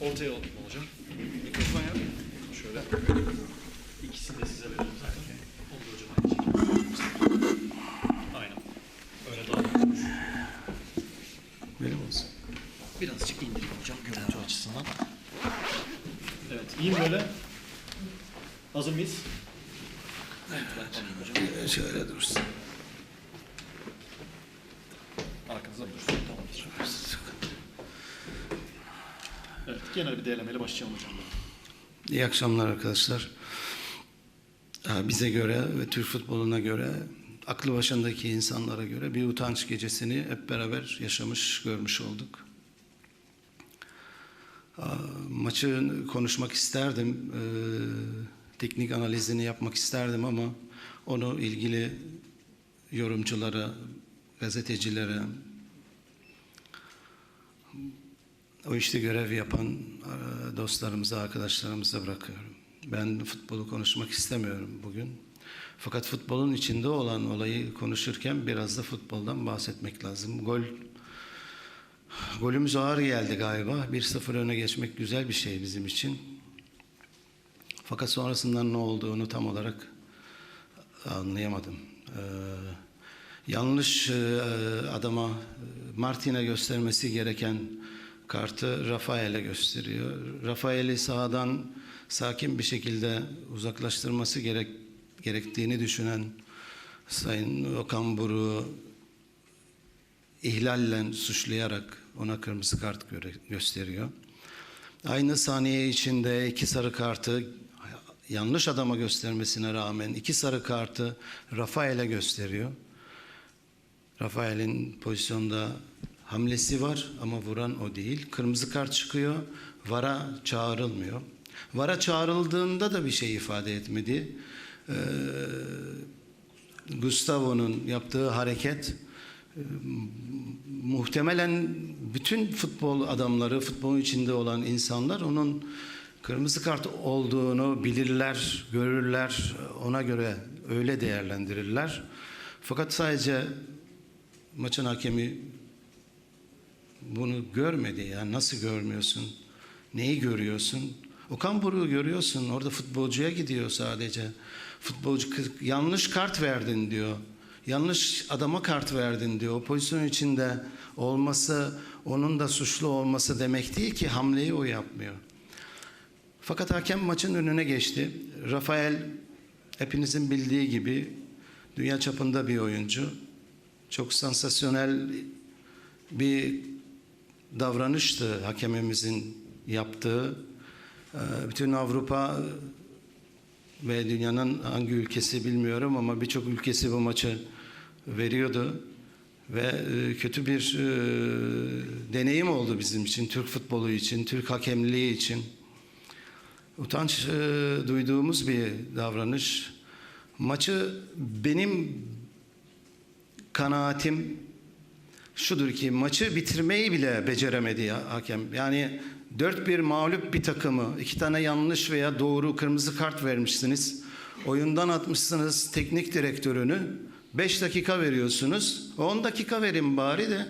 Ortaya hocam. Mikrofon yap. Şöyle. İkisini de size verelim zaten. Onu da hocam aynı şekilde. Aynen. Öyle daha. Benim olsun. Birazcık indireyim hocam görüntü açısından. Evet, iyiyim böyle. Hazır mıyız? Evet, hocam. Şöyle dursun. Arkanıza mı dursun? Tamamdır. Evet, genel bir değerlemeyle başlayalım hocam. İyi akşamlar arkadaşlar. Ha, Bize göre ve Türk futboluna göre, aklı başındaki insanlara göre bir utanç gecesini hep beraber yaşamış, görmüş olduk. Aa, Maçı konuşmak isterdim, ee, teknik analizini yapmak isterdim ama onu ilgili yorumculara, gazetecilere, o işte görev yapan e, dostlarımıza, arkadaşlarımıza bırakıyorum. Ben futbolu konuşmak istemiyorum bugün. Fakat futbolun içinde olan olayı konuşurken biraz da futboldan bahsetmek lazım. Gol golümüz ağır geldi galiba. 1-0 öne geçmek güzel bir şey bizim için. Fakat sonrasından ne olduğunu tam olarak anlayamadım. Ee, yanlış e, adama e, Martin'e göstermesi gereken kartı Rafael'e gösteriyor. Rafael'i sahadan sakin bir şekilde uzaklaştırması gerek gerektiğini düşünen Sayın Okan Buruk'u ihlalle suçlayarak ona kırmızı kart göre- gösteriyor. Aynı saniye içinde iki sarı kartı yanlış adama göstermesine rağmen iki sarı kartı Rafael'e gösteriyor. Rafael'in pozisyonda hamlesi var ama vuran o değil. Kırmızı kart çıkıyor. VAR'a çağrılmıyor. VAR'a çağrıldığında da bir şey ifade etmedi. Ee, Gustavo'nun yaptığı hareket e, muhtemelen bütün futbol adamları, futbolun içinde olan insanlar onun kırmızı kart olduğunu bilirler, görürler, ona göre öyle değerlendirirler. Fakat sadece maçın hakemi bunu görmedi. Yani nasıl görmüyorsun? Neyi görüyorsun? Okan Buruk'u görüyorsun. Orada futbolcuya gidiyor sadece. Futbolcu yanlış kart verdin diyor. Yanlış adama kart verdin diyor. O pozisyon içinde olması, onun da suçlu olması demek değil ki hamleyi o yapmıyor. Fakat hakem maçın önüne geçti. Rafael hepinizin bildiği gibi dünya çapında bir oyuncu. Çok sansasyonel bir davranıştı hakemimizin yaptığı. Ee, Bütün Avrupa ve dünyanın hangi ülkesi bilmiyorum ama birçok ülkesi bu maçı veriyordu. Ve e, kötü bir e, deneyim oldu bizim için, Türk futbolu için, Türk hakemliği için. Utanç e, duyduğumuz bir davranış. Maçı benim kanaatim şudur ki maçı bitirmeyi bile beceremedi ya hakem. Yani 4-1 mağlup bir takımı iki tane yanlış veya doğru kırmızı kart vermişsiniz. Oyundan atmışsınız teknik direktörünü. 5 dakika veriyorsunuz. 10 dakika verin bari de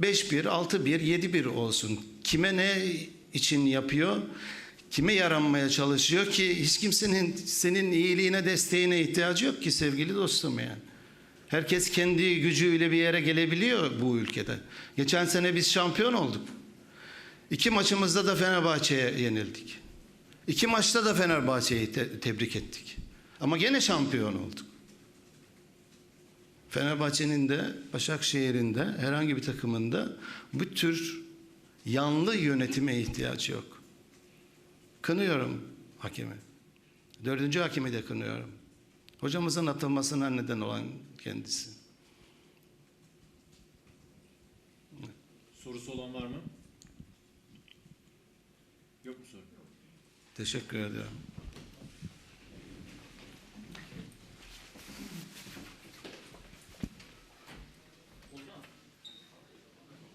5-1, 6-1, 7-1 olsun. Kime ne için yapıyor? Kime yaranmaya çalışıyor ki hiç kimsenin senin iyiliğine, desteğine ihtiyacı yok ki sevgili dostum yani. Herkes kendi gücüyle bir yere gelebiliyor bu ülkede. Geçen sene biz şampiyon olduk. İki maçımızda da Fenerbahçe'ye yenildik. İki maçta da Fenerbahçe'yi te- tebrik ettik. Ama gene şampiyon olduk. Fenerbahçe'nin de Başakşehir'in de herhangi bir takımında bu tür yanlı yönetime ihtiyacı yok. Kınıyorum hakemi. Dördüncü hakemi de kınıyorum. Hocamızın atılmasına neden olan kendisi. Sorusu olan var mı? Yok mu soru? Teşekkür ederim.